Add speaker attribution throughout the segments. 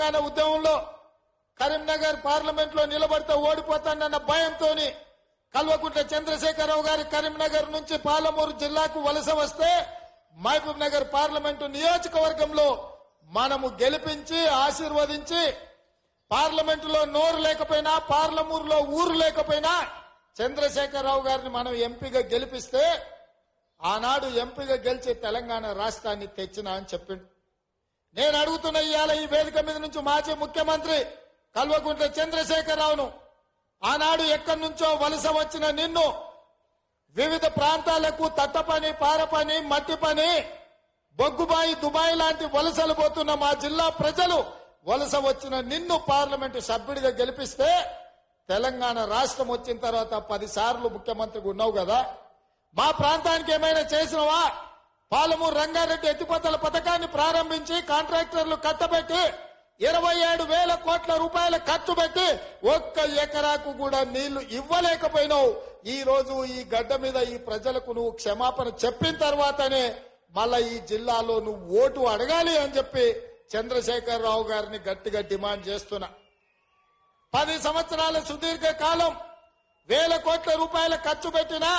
Speaker 1: తెలంగాణ ఉద్యమంలో కరీంనగర్ పార్లమెంట్లో నిలబడితే ఓడిపోతానన్న భయంతో కల్వకుంట్ల చంద్రశేఖరరావు గారి కరీంనగర్ నుంచి పాలమూరు జిల్లాకు వలస వస్తే మహబూబ్ నగర్ పార్లమెంటు నియోజకవర్గంలో మనము గెలిపించి ఆశీర్వదించి పార్లమెంటులో నోరు లేకపోయినా పార్లమూరులో ఊరు లేకపోయినా చంద్రశేఖరరావు గారిని మనం ఎంపీగా గెలిపిస్తే ఆనాడు ఎంపీగా గెలిచి తెలంగాణ రాష్ట్రాన్ని తెచ్చినా అని చెప్పిండు. నేను అడుగుతున్న ఇవాళ ఈ వేదిక మీద నుంచి మాజీ ముఖ్యమంత్రి కల్వకుంట్ల చంద్రశేఖరరావును ఆనాడు ఎక్కడి నుంచో వలస వచ్చిన నిన్ను వివిధ ప్రాంతాలకు తట్టపని పారపని మట్టి పని బొగ్గుబాయి దుబాయ్ లాంటి వలసలు పోతున్న మా జిల్లా ప్రజలు వలస వచ్చిన నిన్ను పార్లమెంటు సభ్యుడిగా గెలిపిస్తే తెలంగాణ రాష్ట్రం వచ్చిన తర్వాత పది సార్లు ముఖ్యమంత్రిగా ఉన్నావు కదా. మా ప్రాంతానికి ఏమైనా చేసినవా? పాలమూరు రంగారెడ్డి ఎత్తిపోతల పథకాన్ని ప్రారంభించి కాంట్రాక్టర్లు కట్టబెట్టి ఇరవై ఏడు వేల కోట్ల రూపాయల ఖర్చు పెట్టి ఒక్క ఎకరాకు కూడా నీళ్ళు ఇవ్వలేకపోయినావు. ఈ రోజు ఈ గడ్డ మీద ఈ ప్రజలకు నువ్వు క్షమాపణ చెప్పిన తర్వాతనే మళ్ళా ఈ జిల్లాలో నువ్వు ఓటు అడగాలి అని చెప్పి చంద్రశేఖరరావు గారిని గట్టిగా డిమాండ్ చేస్తున్నా. పది సంవత్సరాల సుదీర్ఘ కాలం వేల కోట్ల రూపాయల ఖర్చు పెట్టినా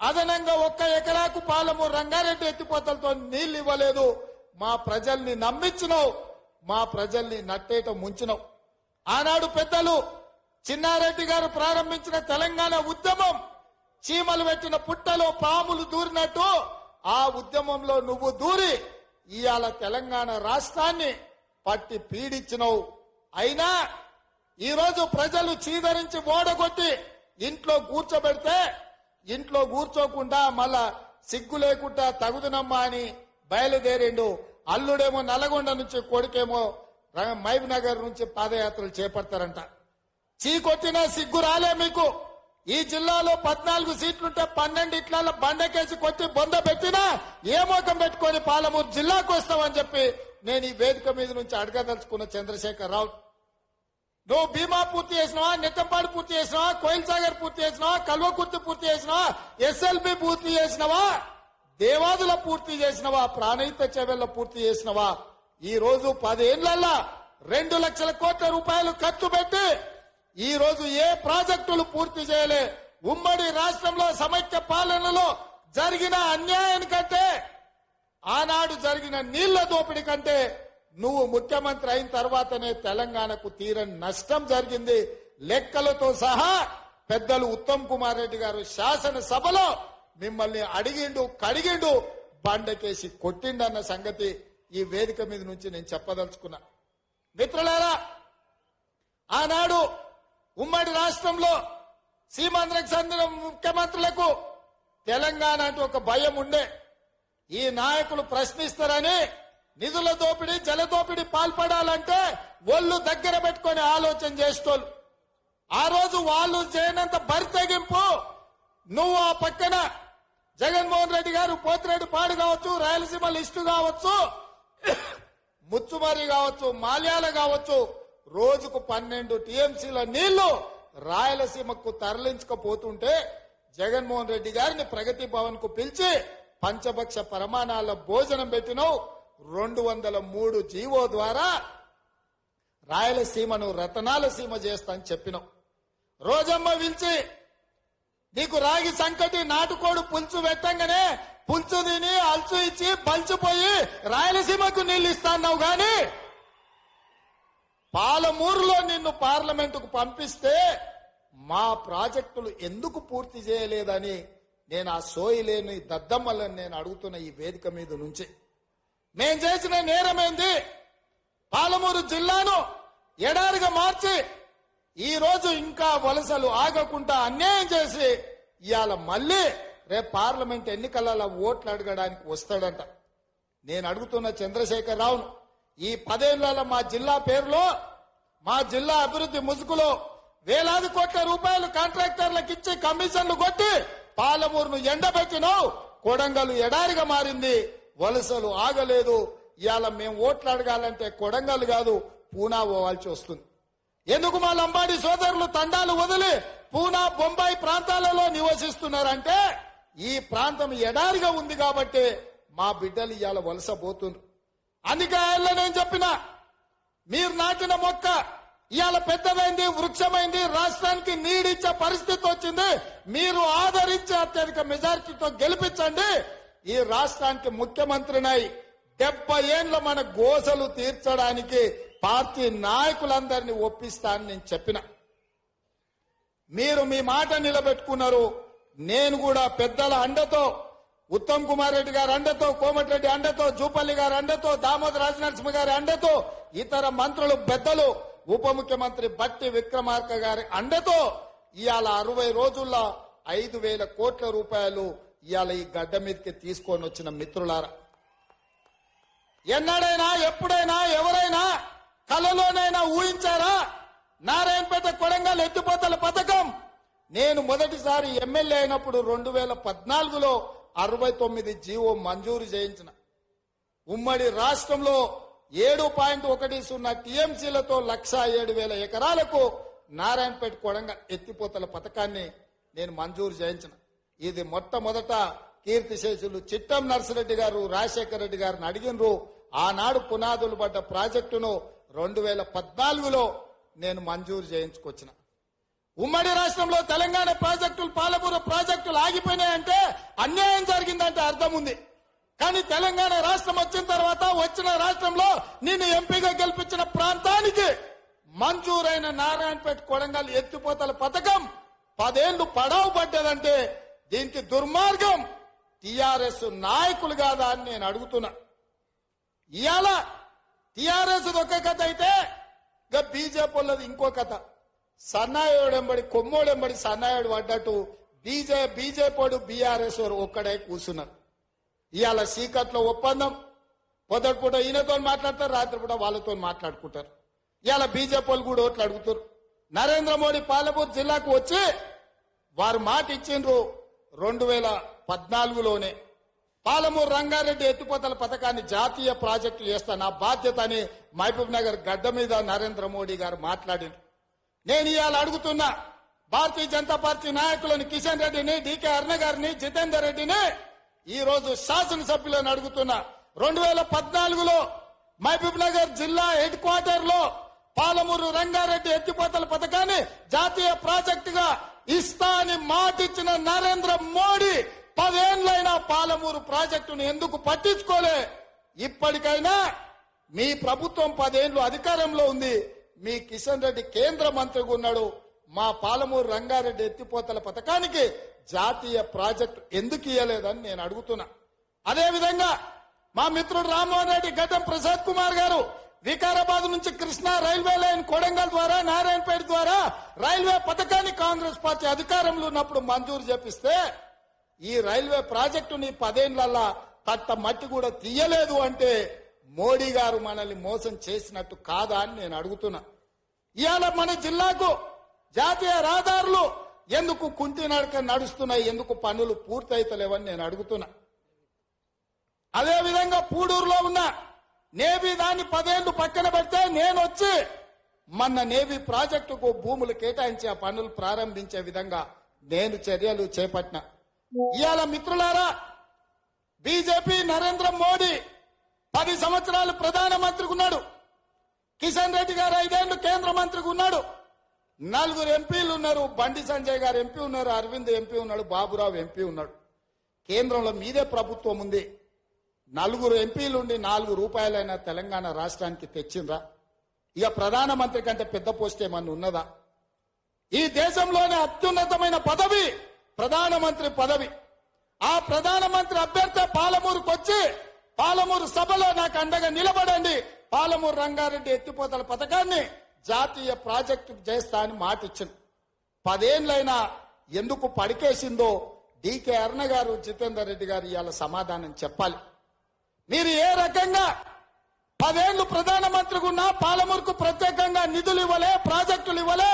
Speaker 1: అదనంగా ఒక్క ఎకరాకు పాలమూరు రంగారెడ్డి ఎత్తిపోతలతో నీళ్ళు ఇవ్వలేదు. మా ప్రజల్ని నమ్మించినవు. మా ప్రజల్ని నట్టేట ముంచినవు. ఆనాడు పెద్దలు చిన్నారెడ్డి గారు ప్రారంభించిన తెలంగాణ ఉద్యమం చీమలు పెట్టిన పుట్టలో పాములు దూరినట్టు ఆ ఉద్యమంలో నువ్వు దూరి ఇవాళ తెలంగాణ రాష్ట్రాన్ని పట్టి పీడించినవు. అయినా ఈరోజు ప్రజలు చీదరించి ఓడగొట్టి ఇంట్లో కూర్చోబెడితే ఇంట్లో కూర్చోకుండా మళ్ళా సిగ్గు లేకుండా తగుదునమ్మా అని బయలుదేరిండు. అల్లుడేమో నల్గొండ నుంచి కొడుకేమో మైబ్ నగర్ నుంచి పాదయాత్రలు చేపడతారంట. చీకొట్టినా సిగ్గు రాలే మీకు. ఈ జిల్లాలో పద్నాలుగు సీట్లుంటే పన్నెండు ఇట్ల బండకేసి కొట్టి బొంద పెట్టినా ఏ మోకం పెట్టుకొని పాలమూరు జిల్లాకు వస్తామని చెప్పి నేను ఈ వేదిక మీద నుంచి అడగదలుచుకున్న చంద్రశేఖర్ రావు నువ్వు భీమా పూర్తి చేసినావా నెట్టంపాడు పూర్తి చేసినావా కోయిల్ సాగర్ పూర్తి చేసినావా కల్వకుర్తి పూర్తి చేసినావా ఎస్ఎల్బి పూర్తి చేసినావా దేవాదుల పూర్తి చేసినవా ప్రాణహిత చెవెళ్ళ పూర్తి చేసినవా? ఈ రోజు పదేళ్ళల్లా రెండు లక్షల కోట్ల రూపాయలు ఖర్చు పెట్టి ఈ రోజు ఏ ప్రాజెక్టులు పూర్తి చేయలే. ఉమ్మడి రాష్ట్రంలో సమైక్య పాలనలో జరిగిన అన్యాయానికంటే ఆనాడు జరిగిన నీళ్ళ దోపిడీ కంటే నువ్వు ముఖ్యమంత్రి అయిన తర్వాతనే తెలంగాణకు తీరని నష్టం జరిగింది. లెక్కలతో సహా పెద్దలు ఉత్తమ్ కుమార్ రెడ్డి గారు శాసనసభలో మిమ్మల్ని అడిగిండు కడిగిండు బండకేసి కొట్టిండన్న సంగతి ఈ వేదిక మీద నుంచి నేను చెప్పదలుచుకున్నా. మిత్రులారా ఆనాడు ఉమ్మడి రాష్ట్రంలో సీమాంధ్రకు చెందిన ముఖ్యమంత్రులకు తెలంగాణ అంటే ఒక భయం ఉండే. ఈ నాయకులు ప్రశ్నిస్తారని నిధుల దోపిడీ జల దోపిడీ పాల్పడాలంటే ఒళ్ళు దగ్గర పెట్టుకొని ఆలోచన చేస్తోళ్ళు ఆ రోజు వాళ్ళు చేయనంత బరి తెగింపు నువ్వు ఆ పక్కన జగన్మోహన్ రెడ్డి గారు పోతిరెడ్డి పాడు కావచ్చు రాయలసీమ లిస్టు కావచ్చు ముచ్చుమరి కావచ్చు మాల్యాల కావచ్చు రోజుకు పన్నెండు టీఎంసీల నీళ్ళు రాయలసీమకు తరలించకపోతుంటే జగన్మోహన్ రెడ్డి గారిని ప్రగతి భవన్కు పిలిచి పంచభక్ష ప్రమాణాల భోజనం పెట్టినావు. రెండు వందల మూడు జీవో ద్వారా రాయలసీమను రతనాల సీమ చేస్తా అని చెప్పినాం. రోజమ్మ పిలిచి నీకు రాగి సంకటి నాటుకోడు పులుసు పెట్టంగానే పులుసు తిని అల్చు ఇచ్చి పల్చిపోయి రాయలసీమకు నీళ్ళు ఇస్తాన్నావు గాని పాలమూరులో నిన్ను పార్లమెంటుకు పంపిస్తే మా ప్రాజెక్టులు ఎందుకు పూర్తి చేయలేదని నేను ఆ సోయి లేని దద్దమ్మలను నేను అడుగుతున్న ఈ వేదిక మీద నుంచి. మేం చేసిన నేరమేంది? పాలమూరు జిల్లాను ఎడారిగా మార్చి ఈ రోజు ఇంకా వలసలు ఆగకుండా అన్యాయం చేసి ఇవాళ మళ్ళీ రేపు పార్లమెంట్ ఎన్నికలలో ఓట్లు అడగడానికి వస్తాడంట. నేను అడుగుతున్న చంద్రశేఖర్ రావును ఈ పదేళ్ళలో మా జిల్లా పేరులో మా జిల్లా అభివృద్ధి ముసుగులో వేలాది కోట్ల రూపాయలు కాంట్రాక్టర్లకు ఇచ్చి కమిషన్లు కొట్టి పాలమూరును ఎండబెట్టినావు కొడంగలు ఎడారిగా మారింది వలసలు ఆగలేదు. ఇవాళ మేము ఓట్లు అడగాలంటే కొడంగల్ కాదు పూనా పోవాల్సి వస్తుంది. ఎందుకు మా లంబాడి సోదరులు తండాలు వదిలి పూనా బొంబాయి ప్రాంతాలలో నివసిస్తున్నారంటే ఈ ప్రాంతం ఎడారిగా ఉంది కాబట్టి మా బిడ్డలు ఇవాళ వలస పోతున్నారు అందుకే ఆయనలో నేను చెప్పిన మీరు నాటిన మొక్క ఇవాళ పెద్దదైంది వృక్షమైంది రాష్ట్రానికి నీడిచ్చే పరిస్థితి వచ్చింది. మీరు ఆదరించే అత్యధిక మెజారిటీతో గెలిపించండి. ఈ రాష్ట్రానికి ముఖ్యమంత్రినై డెబ్బై ఏండ్ల మన గోసలు తీర్చడానికి పార్టీ నాయకులందరినీ ఒప్పిస్తానని నేను చెప్పిన. మీరు మీ మాట నిలబెట్టుకున్నారు. నేను కూడా పెద్దల అండతో ఉత్తమ్ కుమార్ రెడ్డి గారి అండతో కోమటిరెడ్డి అండతో జూపల్లి గారి అండతో దామోదర్ రాజనరసింహ గారి అండతో ఇతర మంత్రులు పెద్దలు ఉప ముఖ్యమంత్రి బట్టి విక్రమార్క గారి అండతో ఇవాళ అరవై రోజుల్లో ఐదు వేల కోట్ల రూపాయలు ఇవాళ ఈ గడ్డ మీదకి తీసుకొని వచ్చిన మిత్రులారా ఎన్నడైనా ఎప్పుడైనా ఎవరైనా కలలోనైనా ఊహించారా? నారాయణపేట కొడంగల్ ఎత్తిపోతల పథకం? నేను మొదటిసారి ఎమ్మెల్యే అయినప్పుడు రెండు వేల పద్నాలుగులో అరవై తొమ్మిది జీవో మంజూరు చేయించిన. ఉమ్మడి రాష్ట్రంలో ఏడు పాయింట్ ఒకటి సున్నా టీఎంసీలతో లక్ష ఏడు వేల ఎకరాలకు నారాయణపేట కొడంగల్ ఎత్తిపోతల పథకాన్ని నేను మంజూరు చేయించిన. ఇది మొట్టమొదట కీర్తిశేషులు చిట్టం నర్సిరెడ్డి గారు రాజశేఖర రెడ్డి గారిని అడిగినరు. ఆనాడు పునాదులు పడ్డ ప్రాజెక్టును రెండు వేల పద్నాలుగులో నేను మంజూరు చేయించుకొచ్చిన. ఉమ్మడి రాష్ట్రంలో తెలంగాణ ప్రాజెక్టులు పాలపూర ప్రాజెక్టులు ఆగిపోయినాయంటే అన్యాయం జరిగిందంటే అర్థం ఉంది. కానీ తెలంగాణ రాష్ట్రం వచ్చిన తర్వాత వచ్చిన రాష్ట్రంలో నిన్ను ఎంపీగా గెలిపించిన ప్రాంతానికి మంజూరైన నారాయణపేట కొడంగల్ ఎత్తిపోతల పథకం పదేళ్ళు పడవ పడ్డదంటే దీనికి దుర్మార్గం టిఆర్ఎస్ నాయకులు కాదా అని నేను అడుగుతున్నా. ఇవాళ టిఆర్ఎస్ ఒక కథ అయితే ఇక బీజేపీ వాళ్ళది ఇంకో కథ. సన్నాయుడెంబడి కొమ్మోడెంబడి సన్నాయుడు పడ్డట్టు బీజే బీజేపీ బీఆర్ఎస్ ఒక్కడే కూర్చున్నారు. ఇవాళ సీకట్లో ఒప్పందం. పొదటి ఈయనతో మాట్లాడతారు రాత్రి పూట వాళ్ళతో మాట్లాడుకుంటారు. ఇవాళ బీజేపీ వాళ్ళు కూడా ఓట్లు అడుగుతారు నరేంద్ర మోడీ పాలపూర్ జిల్లాకు వచ్చి వారు మాట ఇచ్చిండ్రు రెండు వేల పద్నాలుగులోనే పాలమూరు రంగారెడ్డి ఎత్తిపోతల పథకాన్ని జాతీయ ప్రాజెక్టు చేస్తా నా బాధ్యత అని మహబూబ్ నగర్ గడ్డ మీద నరేంద్ర మోడీ గారు మాట్లాడారు. నేను ఇవాళ అడుగుతున్నా భారతీయ జనతా పార్టీ నాయకులను కిషన్ రెడ్డిని డికే అరుణ గారిని జితేందర్ రెడ్డిని ఈ రోజు శాసనసభ్యులను అడుగుతున్నా. రెండు వేల పద్నాలుగులో మహబూబ్ నగర్ జిల్లా హెడ్ క్వార్టర్లో పాలమూరు రంగారెడ్డి ఎత్తిపోతల పథకాన్ని జాతీయ ప్రాజెక్టుగా ఇస్తా అని మాటిచ్చిన నరేంద్ర మోడీ పదేండ్లైనా పాలమూరు ప్రాజెక్టును ఎందుకు పట్టించుకోలే? ఇప్పటికైనా మీ ప్రభుత్వం పదేండ్లు అధికారంలో ఉంది. మీ కిషన్ రెడ్డి కేంద్ర మంత్రిగా ఉన్నాడు. మా పాలమూరు రంగారెడ్డి ఎత్తిపోతల పథకానికి జాతీయ ప్రాజెక్టు ఎందుకు ఇయ్యలేదని నేను అడుగుతున్నా. అదేవిధంగా మా మిత్రుడు రామ్మోహన్ రెడ్డి గడ్డం ప్రసాద్ కుమార్ గారు వికారాబాద్ నుంచి కృష్ణా రైల్వే లైన్ కొడంగల్ ద్వారా నారాయణపేట ద్వారా రైల్వే పథకాన్ని కాంగ్రెస్ పార్టీ అధికారంలో ఉన్నప్పుడు మంజూరు చేపిస్తే ఈ రైల్వే ప్రాజెక్టుని పదేళ్ళల్లా తట్ట మట్టి కూడా తీయలేదు అంటే మోడీ గారు మనల్ని మోసం చేసినట్టు కాదా అని నేను అడుగుతున్నా. ఇవాళ మన జిల్లాకు జాతీయ రహదారులు ఎందుకు కుంటి నడక నడుస్తున్నాయి ఎందుకు పనులు పూర్తయితలేవని నేను అడుగుతున్నా. అదే విధంగా పూడూరులో ఉన్న నేవీ దాన్ని పదేళ్ళు పక్కన పెడితే నేను వచ్చి మొన్న నేవీ ప్రాజెక్టుకు భూములు కేటాయించి ఆ పనులు ప్రారంభించే విధంగా నేను చర్యలు చేపట్టిన. ఇవాళ మిత్రులారా బీజేపీ నరేంద్ర మోడీ పది సంవత్సరాలు ప్రధానమంత్రికి ఉన్నాడు. కిషన్ రెడ్డి గారు ఐదేళ్ళు కేంద్ర మంత్రికి ఉన్నాడు. నలుగురు ఎంపీలు ఉన్నారు బండి సంజయ్ గారు ఎంపీ ఉన్నారు అరవింద్ ఎంపీ ఉన్నాడు బాబురావు ఎంపీ ఉన్నాడు. కేంద్రంలో మీదే ప్రభుత్వం ఉంది. నలుగురు ఎంపీలు ఉండి నాలుగు రూపాయలైన తెలంగాణ రాష్ట్రానికి తెచ్చిండ్రా. ఇక ప్రధానమంత్రి కంటే పెద్ద పోస్ట్ ఏమన్నా ఉన్నదా? ఈ దేశంలోనే అత్యున్నతమైన పదవి ప్రధానమంత్రి పదవి. ఆ ప్రధానమంత్రి అభ్యర్థి పాలమూరుకు వచ్చి పాలమూరు సభలో నాకు అండగా నిలబడండి. పాలమూరు రంగారెడ్డి ఎత్తిపోతల పథకాన్ని జాతీయ ప్రాజెక్టు చేస్తా అని మాట ఇచ్చింది పదేళ్ళైనా ఎందుకు పడికేసిందో డీకే అర్ణ గారు జితేందర్ రెడ్డి గారు ఇవాళ సమాధానం చెప్పాలి. మీరు ఏ రకంగా పదేళ్ళు ప్రధానమంత్రిగా ఉన్నా పాలమూరుకు ప్రత్యేకంగా నిధులు ఇవ్వలే ప్రాజెక్టులు ఇవ్వలే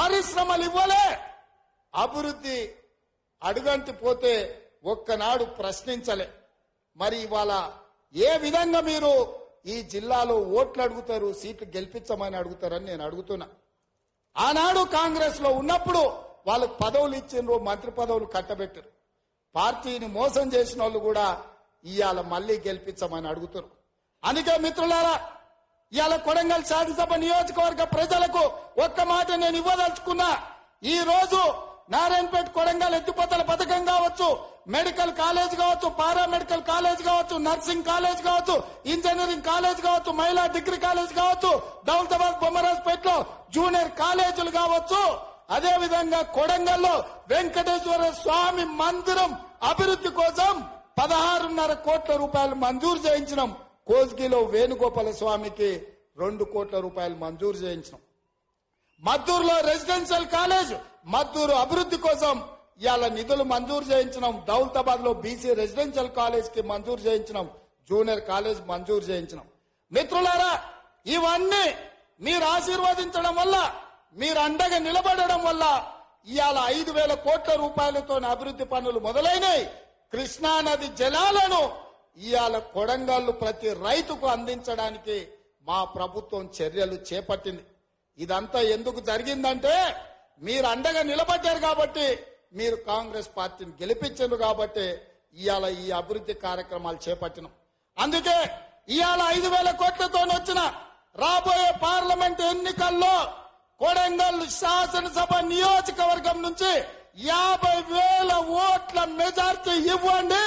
Speaker 1: పరిశ్రమలు ఇవ్వలే. అభివృద్ధి అడుగంటి పోతే ఒక్కనాడు ప్రశ్నించలే. మరి ఇవాళ ఏ విధంగా మీరు ఈ జిల్లాలో ఓట్లు అడుగుతారు సీట్లు గెలిపించమని అడుగుతారని నేను అడుగుతున్నా. ఆనాడు కాంగ్రెస్లో ఉన్నప్పుడు వాళ్ళకు పదవులు ఇచ్చిండ్రు మంత్రి పదవులు కట్టబెట్టారు. పార్టీని మోసం చేసిన వాళ్ళు కూడా ఇవాళ మళ్ళీ గెలిపించమని అడుగుతారు. అందుకే మిత్రులారా ఇవాళ కొడంగల్ శాసనసభ నియోజకవర్గ ప్రజలకు ఒక్క మాట నేను ఇవ్వదలుచుకున్నా. ఈ రోజు నారాయణపేట కొడంగల్ ఎత్తిపోతల పథకం కావచ్చు మెడికల్ కాలేజ్ కావచ్చు పారా మెడికల్ కాలేజ్ కావచ్చు నర్సింగ్ కాలేజ్ కావచ్చు ఇంజనీరింగ్ కాలేజ్ కావచ్చు మహిళా డిగ్రీ కాలేజ్ కావచ్చు దౌలతాబాద్ బొమ్మరాజ్పేటలో జూనియర్ కాలేజీలు కావచ్చు. అదే విధంగా కొడంగల్లో వెంకటేశ్వర స్వామి మందిరం అభివృద్ధి కోసం పదహారున్నర కోట్ల రూపాయలు మంజూరు చేయించినాం. కోజ్గిలో వేణుగోపాల స్వామికి రెండు కోట్ల రూపాయలు మంజూరు చేయించినాం. మద్దూరులో రెసిడెన్షియల్ కాలేజ్ మద్దూరు అభివృద్ధి కోసం ఇవాళ నిధులు మంజూరు చేయించినాం. దౌలతాబాద్లో బీసీ రెసిడెన్షియల్ కాలేజ్కి మంజూరు చేయించినాం. జూనియర్ కాలేజ్ మంజూరు చేయించినాం. మిత్రులారా ఇవన్నీ మీరు ఆశీర్వదించడం వల్ల మీరు అండగా నిలబడడం వల్ల ఇవాళ ఐదు వేల కోట్ల రూపాయలతో అభివృద్ధి పనులు మొదలైనాయి. కృష్ణా నది జలాలను ఇవాళ కొడంగల్లు ప్రతి రైతుకు అందించడానికి మా ప్రభుత్వం చర్యలు చేపట్టింది. ఇదంతా ఎందుకు జరిగిందంటే మీరు అండగా నిలబడ్డారు కాబట్టి మీరు కాంగ్రెస్ పార్టీని గెలిపించారు కాబట్టి ఇవాళ ఈ అభివృద్ధి కార్యక్రమాలు చేపట్టినాం. అందుకే ఇవాళ ఐదు వేల కోట్లతో వచ్చిన రాబోయే పార్లమెంట్ ఎన్నికల్లో కొడంగల్ శాసనసభ నియోజకవర్గం నుంచి యాభై వేల ఓట్ల మెజార్టీ ఇవ్వండి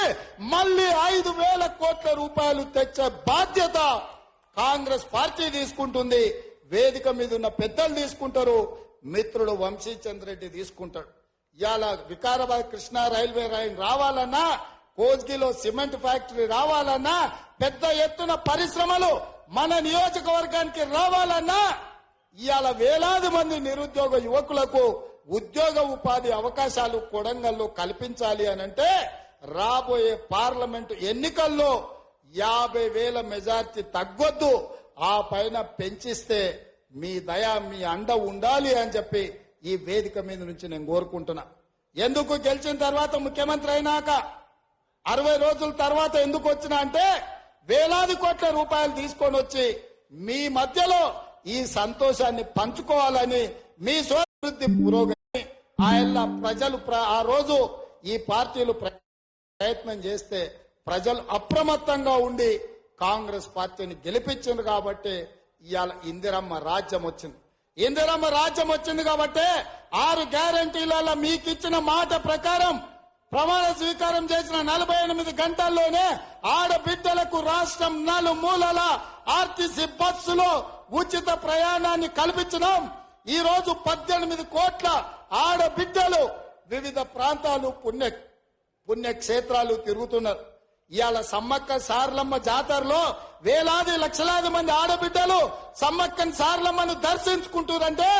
Speaker 1: మళ్ళీ ఐదు వేల కోట్ల రూపాయలు తెచ్చే బాధ్యత కాంగ్రెస్ పార్టీ తీసుకుంటుంది. వేదిక మీద ఉన్న పెద్దలు తీసుకుంటారు మిత్రుడు వంశీచంద్ర రెడ్డి తీసుకుంటాడు. ఇవాళ వికారాబాద్ కృష్ణా రైల్వే లైన్ రావాలన్నా కోజ్గిలో సిమెంట్ ఫ్యాక్టరీ రావాలన్నా పెద్ద ఎత్తున పరిశ్రమలు మన నియోజకవర్గానికి రావాలన్నా ఇవాళ వేలాది మంది నిరుద్యోగ యువకులకు ఉద్యోగ ఉపాధి అవకాశాలు కొడంగల్లో కల్పించాలి అని అంటే రాబోయే పార్లమెంటు ఎన్నికల్లో యాభై వేల మెజార్టీ తగ్గొద్దు. ఆ పైన పెంచిస్తే మీ దయ మీ అండ ఉండాలి అని చెప్పి ఈ వేదిక మీద నుంచి నేను కోరుకుంటున్నా. ఎందుకు గెలిచిన తర్వాత ముఖ్యమంత్రి అయినాక అరవై రోజుల తర్వాత ఎందుకు వచ్చినా అంటే వేలాది కోట్ల రూపాయలు తీసుకొని వచ్చి మీ మధ్యలో ఈ సంతోషాన్ని పంచుకోవాలని మీ అభివృద్ధి పురోగతి. ఆయన ప్రజలు ప్ర- ఆ రోజు ఈ పార్టీలు ప్ర- ప్రయత్నం చేస్తే ప్రజలు అప్రమత్తంగా ఉండి కాంగ్రెస్ పార్టీని గెలిపించింది కాబట్టి ఇవాళ ఇందిరమ్మ రాజ్యం వచ్చింది. ఇందిరమ్మ రాజ్యం వచ్చింది కాబట్టి ఆరు గ్యారంటీలలో మీకు ఇచ్చిన మాట ప్రకారం ప్రమాణ స్వీకారం చేసిన నలభై ఎనిమిది గంటల్లోనే ఆడబిడ్డలకు రాష్ట్రం నలుమూలల ఆర్టీసీ బస్సులో ఉచిత ప్రయాణాన్ని కల్పించడం ఈ రోజు పద్దెనిమిది కోట్ల ఆడబిడ్డలు వివిధ ప్రాంతాలు పుణ్య పుణ్యక్షేత్రాలు తిరుగుతున్నారు. ఇవాళ సమ్మక్క సార్లమ్మ జాతరలో వేలాది లక్షలాది మంది ఆడబిడ్డలు సమ్మక్కని సార్లమ్మను దర్శించుకుంటున్నారంటే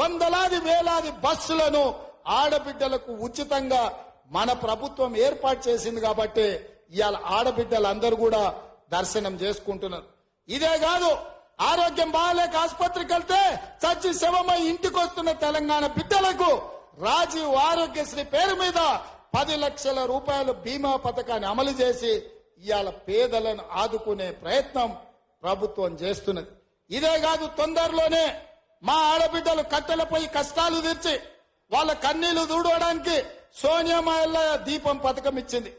Speaker 1: వందలాది వేలాది బస్సులను ఆడబిడ్డలకు ఉచితంగా మన ప్రభుత్వం ఏర్పాటు చేసింది కాబట్టి ఇవాళ ఆడబిడ్డలందరూ కూడా దర్శనం చేసుకుంటున్నారు. ఇదే కాదు ఆరోగ్యం బాగాలేక ఆసుపత్రికి వెళ్తే చచ్చి శవమై ఇంటికి వస్తున్న తెలంగాణ బిడ్డలకు రాజీవ్ ఆరోగ్యశ్రీ పేరు మీద పది లక్షల రూపాయల బీమా పథకాన్ని అమలు చేసి ఇవాళ పేదలను ఆదుకునే ప్రయత్నం ప్రభుత్వం చేస్తున్నది. ఇదే కాదు తొందరలోనే మా ఆడబిడ్డలు కట్టెలపై కష్టాలు తీర్చి వాళ్ళ కన్నీళ్ళు దూడవడానికి సోనియా మాయల్ల దీపం పథకం ఇచ్చింది.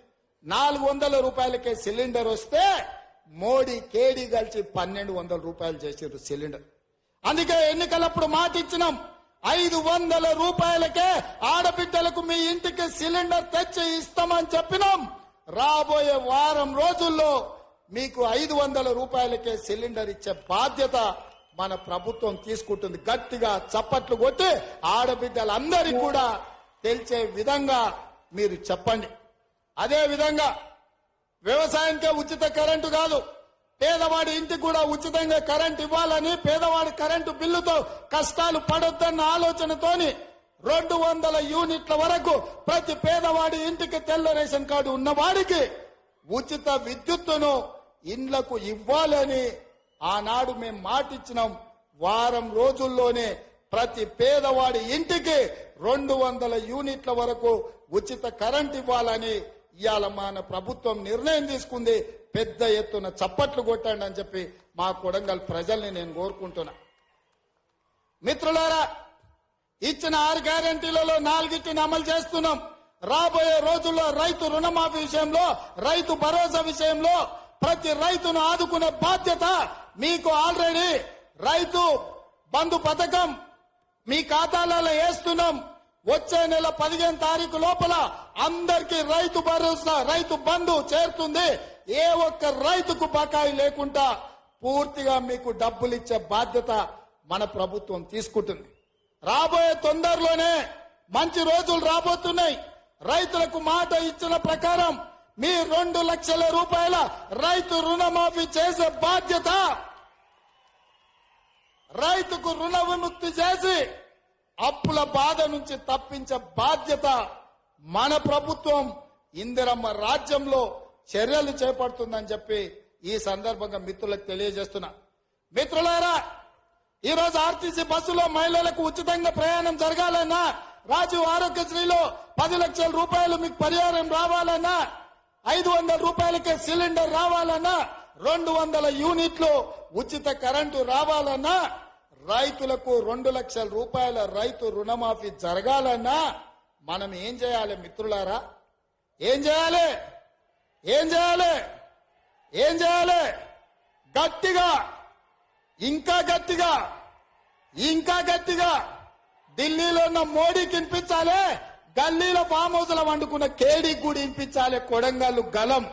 Speaker 1: నాలుగు వందల రూపాయలకే సిలిండర్ వస్తే మోడీ కేడీ కలిసి పన్నెండు వందల రూపాయలు చేసారు సిలిండర్. అందుకే ఎన్నికలప్పుడు మాట ఇచ్చినాం ఐదు వందల రూపాయలకే ఆడబిడ్డలకు మీ ఇంటికి సిలిండర్ తెచ్చి ఇస్తామని చెప్పినాం. రాబోయే వారం రోజుల్లో మీకు ఐదు వందల రూపాయలకే సిలిండర్ ఇచ్చే బాధ్యత మన ప్రభుత్వం తీసుకుంటుంది. గట్టిగా చప్పట్లు కొట్టి ఆడబిడ్డలందరికీ కూడా తెలిసే విధంగా మీరు చెప్పండి. అదే విధంగా వ్యవసాయంకే ఉచిత కరెంటు కాదు. పేదవాడి ఇంటికి కూడా ఉచితంగా కరెంట్ ఇవ్వాలని పేదవాడి కరెంటు బిల్లుతో కష్టాలు పడొద్దన్న ఆలోచనతోని రెండు వందల యూనిట్ల వరకు ప్రతి పేదవాడి ఇంటికి తెల్ల రేషన్ కార్డు ఉన్నవాడికి ఉచిత విద్యుత్తును ఇండ్లకు ఇవ్వాలని ఆనాడు మేము మాటిచ్చినాం. వారం రోజుల్లోనే ప్రతి పేదవాడి ఇంటికి రెండు వందల యూనిట్ల వరకు ఉచిత కరెంట్ ఇవ్వాలని ఇవాళ మన ప్రభుత్వం నిర్ణయం తీసుకుంది పెద్ద ఎత్తున చప్పట్లు కొట్టండి అని చెప్పి మా కొడంగల్ ప్రజల్ని నేను కోరుకుంటున్నా. మిత్రులారా ఇచ్చిన ఆరు గ్యారంటీలలో నాలుగిటిని అమలు చేస్తున్నాం. రాబోయే రోజుల్లో రైతు రుణమాఫీ విషయంలో రైతు భరోసా విషయంలో ప్రతి రైతును ఆదుకునే బాధ్యత మీకు ఆల్రెడీ. రైతు బంధు పథకం మీ ఖాతాలలో వేస్తున్నాం. వచ్చే నెల పదిహేను తారీఖు లోపల అందరికి రైతు భరోసా రైతు బంధు చేరుతుంది. ఏ ఒక్క రైతుకు బకాయి లేకుండా పూర్తిగా మీకు డబ్బులు ఇచ్చే బాధ్యత మన ప్రభుత్వం తీసుకుంటుంది. రాబోయే తొందరలోనే మంచి రోజులు రాబోతున్నాయి. రైతులకు మాట ఇచ్చిన ప్రకారం మీ రెండు లక్షల రూపాయల రైతు రుణమాఫీ చేసే బాధ్యత. రైతుకు రుణ విముక్తి చేసి అప్పుల బాధ నుంచి తప్పించే బాధ్యత మన ప్రభుత్వం ఇందిరమ్మ రాజ్యంలో చర్యలు చేపడుతుందని చెప్పి ఈ సందర్భంగా మిత్రులకు తెలియజేస్తున్నా. మిత్రులారా ఈ రోజు ఆర్టీసీ బస్సులో మహిళలకు ఉచితంగా ప్రయాణం జరగాలన్నా రాజీవ్ ఆరోగ్యశ్రీలో పది లక్షల రూపాయలు మీకు పరిహారం రావాలన్నా ఐదు వందల రూపాయలకే సిలిండర్ రావాలన్నా రెండు వందల యూనిట్లు ఉచిత కరెంటు రావాలన్నా రైతులకు రెండు లక్షల రూపాయల రైతు రుణమాఫీ జరగాలన్నా మనం ఏం చేయాలి మిత్రులారా? ఏం చేయాలి? ఏం చేయాలి? ఏం చేయాలి? గట్టిగా ఇంకా గట్టిగా ఇంకా గట్టిగా ఢిల్లీలో ఉన్న మోడీకి వినిపించాలి గల్లీలో ఫామ్ హౌస్లో వండుకున్న కేడీకి కూడా వినిపించాలి కొడంగల్లు గలం.